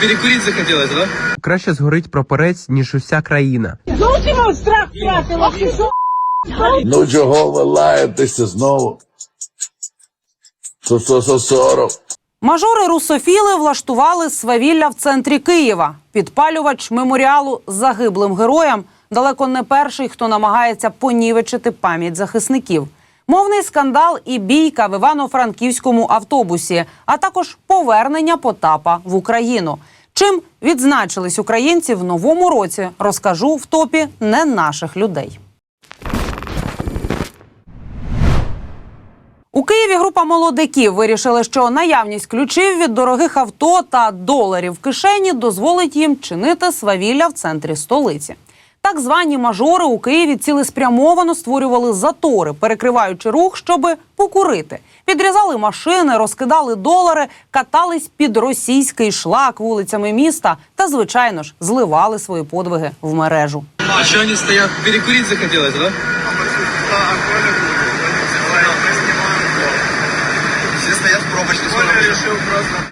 перекурить захотелось, да? Краще згорить прапорець, ніж уся країна. Зовсім страх втратила. Що? Ну чого ви лаєтеся знову? Сором? Мажори русофіли влаштували свавілля в центрі Києва. Підпалювач меморіалу загиблим героям далеко не перший, хто намагається понівечити пам'ять захисників. Мовний скандал і бійка в Івано-Франківському автобусі, а також повернення Потапа в Україну. Чим відзначились українці в новому році, розкажу в топі не наших людей. У Києві група молодиків вирішили, що наявність ключів від дорогих авто та доларів в кишені дозволить їм чинити свавілля в центрі столиці. Так звані мажори у Києві цілеспрямовано створювали затори, перекриваючи рух, щоби покурити. Підрізали машини, розкидали долари, катались під російський шлак вулицями міста та, звичайно ж, зливали свої подвиги в мережу. А что они стоят? Перекурить захотелось, да? Все стоят в решил просто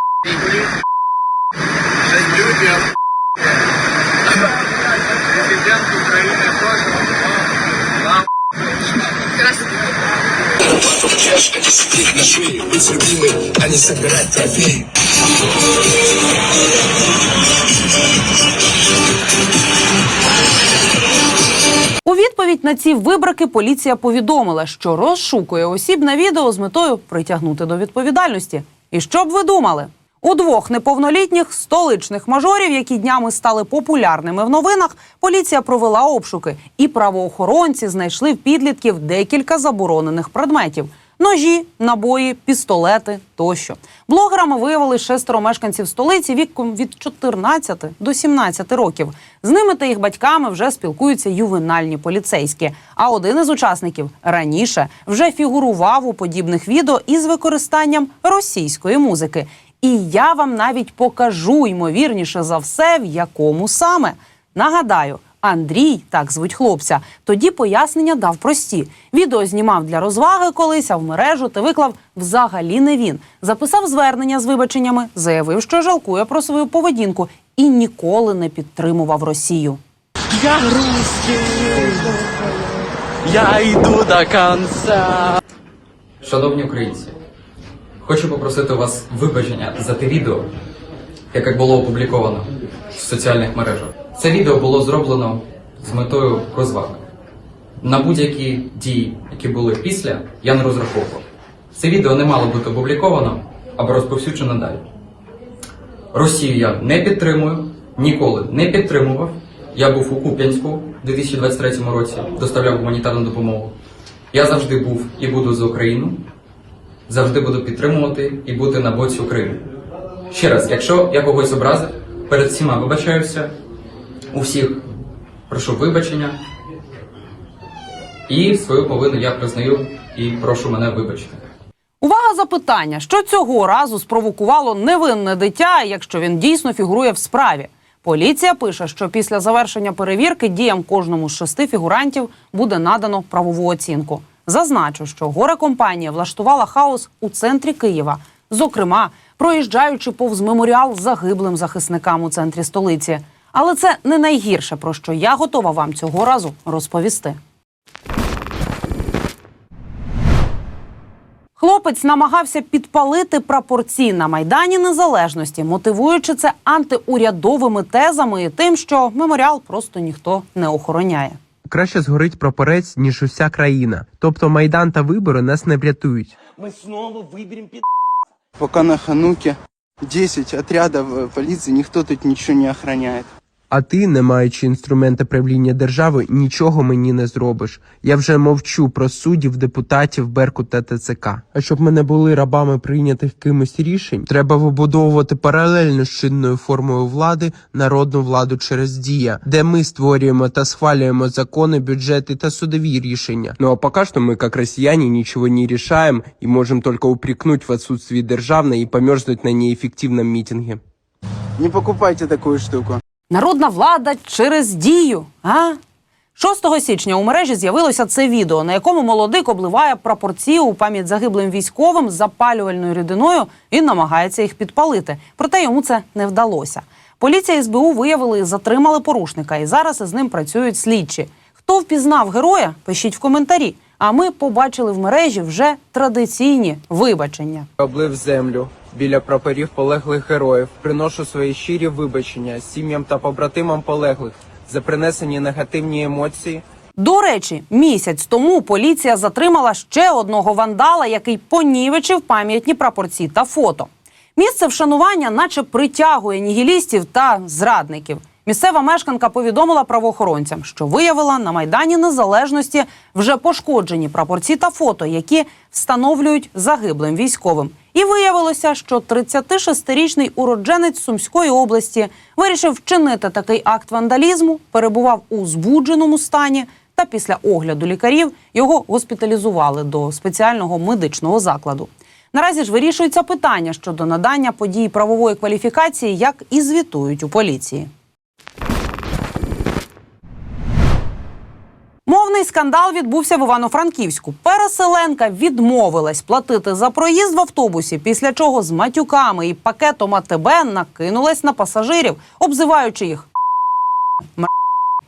Президент Украины тоже. Чашка не сидеть на шее, быть любимым, а не собирать трофеи. У відповідь на ці вибрики поліція повідомила, що розшукує осіб на відео з метою притягнути до відповідальності. І що б ви думали? У двох неповнолітніх столичних мажорів, які днями стали популярними в новинах, поліція провела обшуки, і правоохоронці знайшли в підлітків декілька заборонених предметів: ножі, набої, пістолети тощо. Блогерами виявили шестеро мешканців столиці віком від 14 до 17 років. З ними та їх батьками вже спілкуються ювенальні поліцейські. А один із учасників раніше вже фігурував у подібних відео із використанням російської музики. І я вам навіть покажу, ймовірніше за все, в якому саме. Нагадаю, Андрій, так звуть хлопця, тоді пояснення дав прості. Відео знімав для розваги колись, а в мережу та виклав взагалі не він. Записав звернення з вибаченнями, заявив, що жалкує про свою поведінку і ніколи не підтримував Росію. Я русский, я йду до конца. Шановні українці, хочу попросити вас вибачення за те відео, яке було опубліковано в соціальних мережах. Це відео було зроблено з метою розваги. На будь-які дії, які були після, я не розраховував. Це відео не мало бути опубліковано або розповсюджено далі. Росію я не підтримую, ніколи не підтримував. Я був у Куп'янську у 2023 році, доставляв гуманітарну допомогу. Я завжди був і буду за Україну, завжди буду підтримувати і бути на боці України. Ще раз, якщо я когось образив, перед всіма вибачаюся, у всіх прошу вибачення, і свою повину я признаю і прошу мене вибачити. Увага запитання, що цього разу спровокувало невинне дитя, якщо він дійсно фігурує в справі. Поліція пише, що після завершення перевірки діям кожному з шести фігурантів буде надано правову оцінку. Зазначу, що горе компанія влаштувала хаос у центрі Києва, зокрема, проїжджаючи повз меморіал загиблим захисникам у центрі столиці. Але це не найгірше, про що я готова вам цього разу розповісти. Хлопець намагався підпалити прапорці на майдані незалежності, мотивуючи це антиурядовими тезами і тим, що меморіал просто ніхто не охороняє. Краще згорить прапорець, ніж уся країна. Тобто майдан та вибори нас не врятують. Мы снова выберем пи***. Пока на Хануке 10 отрядов э, полиции, никто тут ничего не охраняет. А ти, не маючи інструмента правління держави, нічого мені не зробиш. Я вже мовчу про суддів, депутатів, Беркут та ТЦК. А щоб ми не були рабами прийнятих кимось рішень, треба вибудовувати паралельно з чинною формою влади народну владу через дія, де ми створюємо та схвалюємо закони, бюджети та судові рішення. Ну а пока что мы, как россияне, ничего не решаем и можем только упрекнуть в отсутствии державной и померзнуть на неэффективном митинге. Не покупайте такую штуку. Народна влада через дію. А 6 січня у мережі з'явилося це відео, на якому молодик обливає прапорці у пам'ять загиблим військовим з запалювальною рідиною і намагається їх підпалити. Проте йому це не вдалося. Поліція СБУ виявили і затримали порушника, і зараз із ним працюють слідчі. Хто впізнав героя? Пишіть в коментарі. А ми побачили в мережі вже традиційні вибачення. Облив землю біля прапорів полеглих героїв. Приношу свої щирі вибачення сім'ям та побратимам полеглих за принесені негативні емоції До речі, місяць тому поліція затримала ще одного вандала, який понівечив пам'ятні прапорці та фото. Місце вшанування, наче притягує нігілістів та зрадників. Місцева мешканка повідомила правоохоронцям, що виявила на майдані незалежності вже пошкоджені прапорці та фото, які встановлюють загиблим військовим. І виявилося, що 36-річний уродженець Сумської області вирішив вчинити такий акт вандалізму, перебував у збудженому стані. Та після огляду лікарів його госпіталізували до спеціального медичного закладу. Наразі ж вирішується питання щодо надання подій правової кваліфікації, як і звітують у поліції. Скандал відбувся в Івано-Франківську. Переселенка відмовилась платити за проїзд в автобусі, після чого з матюками і пакетом АТБ накинулась на пасажирів, обзиваючи їх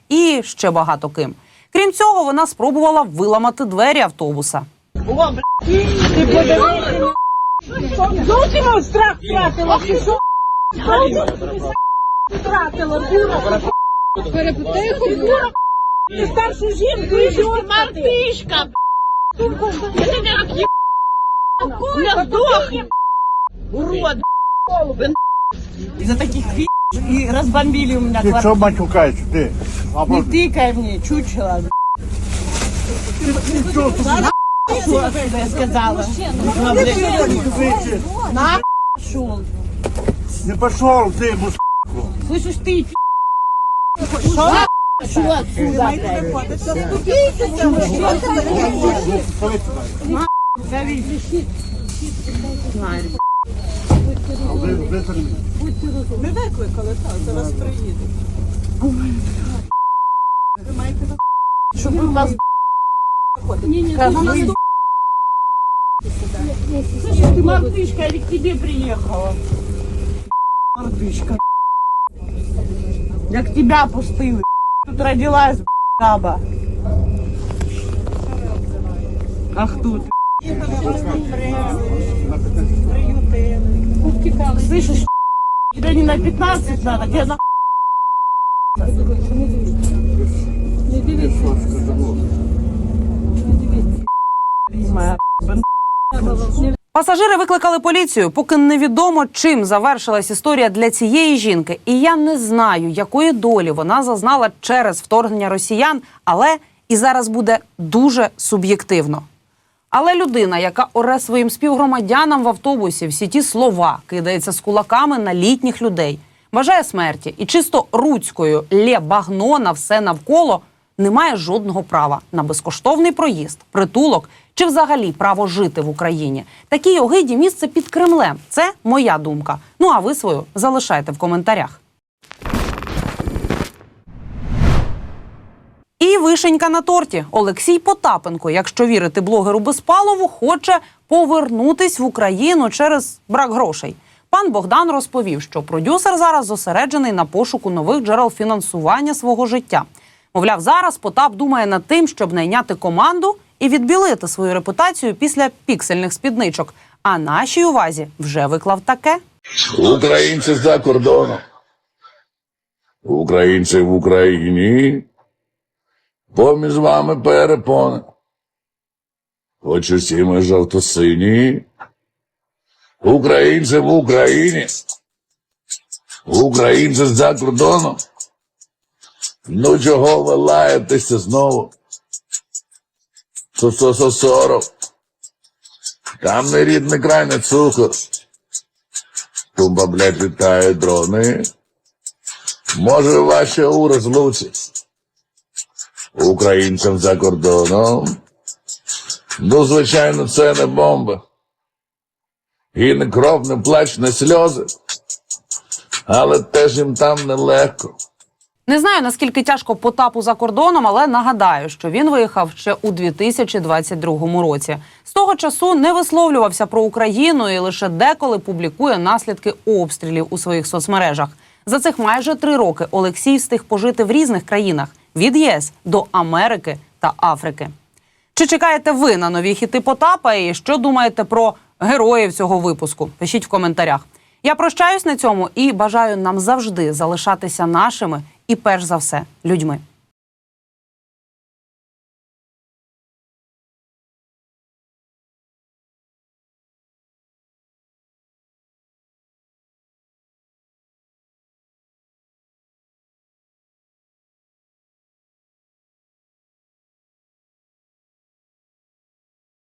і ще багато ким. Крім цього, вона спробувала виламати двері автобуса. О. Зовсім страх втратила, втратила, дура. Перепитайку, дура. Ти старшу жінку і що Мартишка, Я тебе як Я здохну. Урод, Из-за таких пи*** и разбомбили у меня квартиру. матюкаєш ти? Не тыкай мне, чучело. Что я сказала? На, блядь. На, шел. Не пішов ти, мус... Слышишь ты, пи***? Шел Шел отсюда, Чтобы у вас Слышишь, ты мартышка или к тебе приехала? Мартышка. Я к тебя пустым. Тут родилась баба. Ах тут. Слышишь, тебя не на 15 надо, тебе на моя Пасажири викликали поліцію, поки невідомо, чим завершилась історія для цієї жінки. І я не знаю, якої долі вона зазнала через вторгнення росіян, але і зараз буде дуже суб'єктивно. Але людина, яка оре своїм співгромадянам в автобусі всі ті слова, кидається з кулаками на літніх людей, бажає смерті і чисто руцькою лє багно на все навколо, не має жодного права на безкоштовний проїзд, притулок чи взагалі право жити в Україні. Такій огиді місце під Кремлем. Це моя думка. Ну а ви свою залишайте в коментарях. І вишенька на торті. Олексій Потапенко, якщо вірити блогеру Безпалову, хоче повернутись в Україну через брак грошей. Пан Богдан розповів, що продюсер зараз зосереджений на пошуку нових джерел фінансування свого життя. Мовляв, зараз Потап думає над тим, щоб найняти команду і відбілити свою репутацію після піксельних спідничок. А нашій увазі вже виклав таке. Українці за кордоном. Українці в Україні. Поміж вами перепони. Хоч усі ми жовто-сині. Українці в Україні. Українці за кордоном. Ну чого ви лаєтеся знову? Сосо-сорок. Там не рідний край, не цукор. Тумба, блядь, літають дрони. Може, ваші у розлуці. Українцям за кордоном. Ну, звичайно, це не бомба. І не кров, не плач, не сльози. Але теж їм там нелегко. Не знаю наскільки тяжко Потапу за кордоном, але нагадаю, що він виїхав ще у 2022 році. З того часу не висловлювався про Україну і лише деколи публікує наслідки обстрілів у своїх соцмережах. За цих майже три роки Олексій встиг пожити в різних країнах від ЄС до Америки та Африки. Чи чекаєте ви на нові хіти Потапа? І що думаєте про героїв цього випуску? Пишіть в коментарях. Я прощаюсь на цьому і бажаю нам завжди залишатися нашими і, перш за все, людьми.